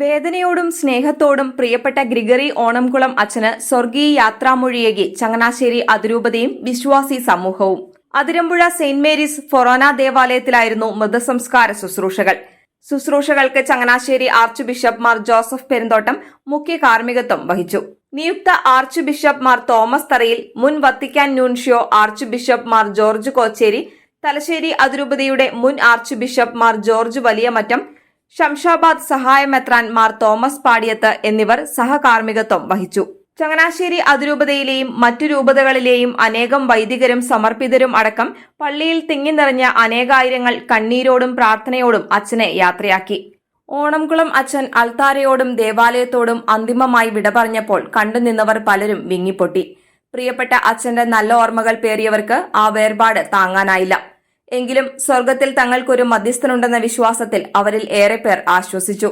വേദനയോടും സ്നേഹത്തോടും പ്രിയപ്പെട്ട ഗ്രിഗറി ഓണംകുളം അച്ഛന് സ്വർഗീയ യാത്രാമൊഴിയേകി ചങ്ങനാശ്ശേരി അതിരൂപതയും വിശ്വാസി സമൂഹവും. അതിരമ്പുഴ സെയിന്റ് മേരീസ് ഫൊറോന ദേവാലയത്തിലായിരുന്നു മൃതസംസ്കാര ശുശ്രൂഷകൾ. ശുശ്രൂഷകൾക്ക് ചങ്ങനാശ്ശേരി ആർച്ച് ബിഷപ്പ് മാർ ജോസഫ് പെരുന്തോട്ടം മുഖ്യ കാർമ്മികത്വം വഹിച്ചു. നിയുക്ത archbishop Mar Thomas Tharayil മുൻ Vatican nuncio archbishop Mar George Kocherry Thalassery അതിരൂപതയുടെ മുൻ archbishop Mar George Valiyamattam Shamshabad സഹായമെത്രാൻ മാർ തോമസ് പാടിയത്ത് എന്നിവർ സഹകാർമ്മികത്വം വഹിച്ചു. ചങ്ങനാശ്ശേരി അതിരൂപതയിലെയും മറ്റു രൂപതകളിലെയും അനേകം വൈദികരും സമർപ്പിതരും അടക്കം പള്ളിയിൽ തിങ്ങി നിറഞ്ഞ അനേകായിരങ്ങൾ കണ്ണീരോടും പ്രാർത്ഥനയോടും അച്ഛനെ യാത്രയാക്കി. ഓണംകുളം അച്ഛൻ അൽത്താരയോടും ദേവാലയത്തോടും അന്തിമമായി വിട പറഞ്ഞപ്പോൾ കണ്ടുനിന്നവർ പലരും വിങ്ങിപ്പൊട്ടി. പ്രിയപ്പെട്ട അച്ഛന്റെ നല്ല ഓർമ്മകൾ പേറിയവർക്ക് ആ വേർപാട് താങ്ങാനായില്ല. എങ്കിലും സ്വർഗത്തിൽ തങ്ങൾക്കൊരു മധ്യസ്ഥനുണ്ടെന്ന വിശ്വാസത്തിൽ അവരിൽ ഏറെ പേർ ആശ്വസിച്ചു.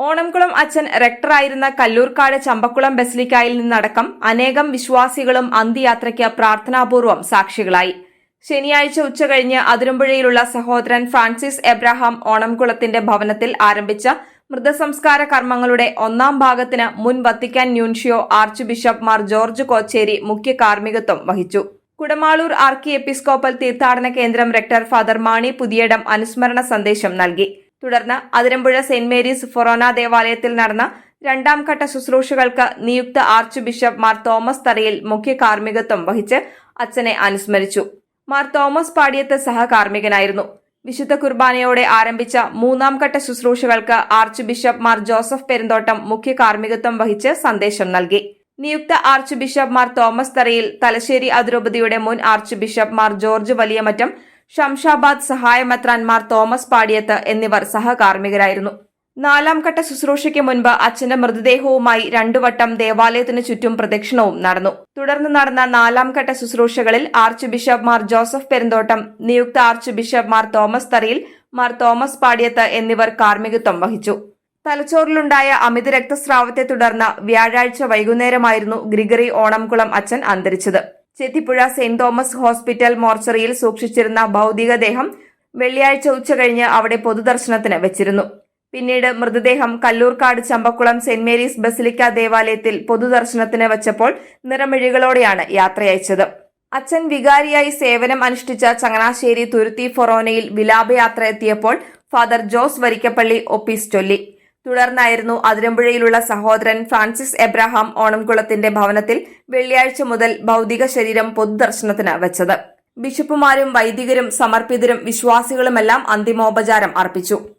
ഓണംകുളം അച്ഛൻ റെക്ടറായിരുന്ന കല്ലൂർക്കാട് ചമ്പക്കുളം ബസിലിക്കായിൽ നിന്നടക്കം അനേകം വിശ്വാസികളും അന്ത്യയാത്രയ്ക്ക് പ്രാർത്ഥനാപൂർവം സാക്ഷികളായി. ശനിയാഴ്ച ഉച്ചകഴിഞ്ഞ് അതിരമ്പുഴയിലുള്ള സഹോദരൻ ഫ്രാൻസിസ് എബ്രഹാം ഓണംകുളത്തിന്റെ ഭവനത്തിൽ ആരംഭിച്ച മൃതസംസ്കാര കർമ്മങ്ങളുടെ ഒന്നാം ഭാഗത്തിന് മുൻ Vatican nuncio archbishop Mar George Kocherry മുഖ്യ കാർമ്മികത്വം വഹിച്ചു. കുടമാളൂർ ആർക്കി എപ്പിസ്കോപ്പൽ തീർത്ഥാടന കേന്ദ്രം റെക്ടർ ഫാദർ മാണി പുതിയടം അനുസ്മരണ സന്ദേശം നൽകി. തുടർന്ന് അതിരമ്പുഴ സെന്റ് മേരീസ് ഫൊറോന ദേവാലയത്തിൽ നടന്ന രണ്ടാം ഘട്ട ശുശ്രൂഷകൾക്ക് നിയുക്ത ആർച്ച് ബിഷപ്പ് മാർ തോമസ് തറയിൽ മുഖ്യ കാർമ്മികത്വം വഹിച്ച് അച്ഛനെ അനുസ്മരിച്ചു. മാർ തോമസ് പാടിയത്ത് സഹകാർമ്മികനായിരുന്നു വിശുദ്ധ കുർബാനയോടെ ആരംഭിച്ച മൂന്നാം ഘട്ട ശുശ്രൂഷകൾക്ക് ആർച്ച് ബിഷപ്പ് മാർ ജോസഫ് പെരുന്തോട്ടം മുഖ്യ കാർമ്മികത്വം വഹിച്ച് സന്ദേശം നൽകി. നിയുക്ത ആർച്ച് ബിഷപ്പ് മാർ തോമസ് തറയിൽ തലശ്ശേരി അതിരൂപതയുടെ മുൻ archbishop Mar George Valiyamattam Shamshabad സഹായമത്രാൻമാർ തോമസ് പാടിയത്ത് എന്നിവർ സഹകാർമ്മികരായിരുന്നു. നാലാം ഘട്ട ശുശ്രൂഷയ്ക്ക് മുൻപ് അച്ഛന്റെ മൃതദേഹവുമായി രണ്ടു വട്ടം ദേവാലയത്തിനു ചുറ്റും പ്രദക്ഷിണവും നടന്നു. തുടർന്ന് നടന്ന നാലാം ഘട്ട ശുശ്രൂഷകളിൽ ആർച്ച് ബിഷപ്പ് മാർ ജോസഫ് പെരുന്തോട്ടം നിയുക്ത ആർച്ച് ബിഷപ്പ് മാർ തോമസ് തറയിൽ മാർ തോമസ് പാടിയത്ത് എന്നിവർ കാർമ്മികത്വം വഹിച്ചു. തലച്ചോറിലുണ്ടായ അമിത രക്തസ്രാവത്തെ തുടർന്ന് വ്യാഴാഴ്ച വൈകുന്നേരമായിരുന്നു ഗ്രിഗറി ഓണംകുളം അച്ഛൻ അന്തരിച്ചത്. ചെത്തിപ്പുഴ സെന്റ് തോമസ് ഹോസ്പിറ്റൽ മോർച്ചറിയിൽ സൂക്ഷിച്ചിരുന്ന ഭൗതികദേഹം വെള്ളിയാഴ്ച ഉച്ചകഴിഞ്ഞ് അവിടെ പൊതുദർശനത്തിന് വെച്ചിരുന്നു. പിന്നീട് മൃതദേഹം Kalloorkad Champakulam Saint Mary's basilica ദേവാലയത്തിൽ പൊതുദർശനത്തിന് വെച്ചപ്പോൾ നിറമിഴികളോടെയാണ് യാത്രയച്ചത് അച്ഛൻ വികാരിയായി സേവനം അനുഷ്ഠിച്ച ചങ്ങനാശ്ശേരി തുരുത്തി ഫൊറോനയിൽ വിലാപയാത്ര എത്തിയപ്പോൾ ഫാദർ ജോസ് വരിക്കപ്പള്ളി ഒപ്പീസ് ചൊല്ലി. തുടർന്നായിരുന്നു അതിരമ്പുഴയിലുള്ള സഹോദരൻ ഫ്രാൻസിസ് എബ്രഹാം ഓണംകുളത്തിന്റെ ഭവനത്തിൽ വെള്ളിയാഴ്ച മുതൽ ഭൗതിക ശരീരം പൊതുദർശനത്തിന് വെച്ചത്. ബിഷപ്പുമാരും വൈദികരും സമർപ്പിതരും വിശ്വാസികളുമെല്ലാം അന്തിമോപചാരം അർപ്പിച്ചു.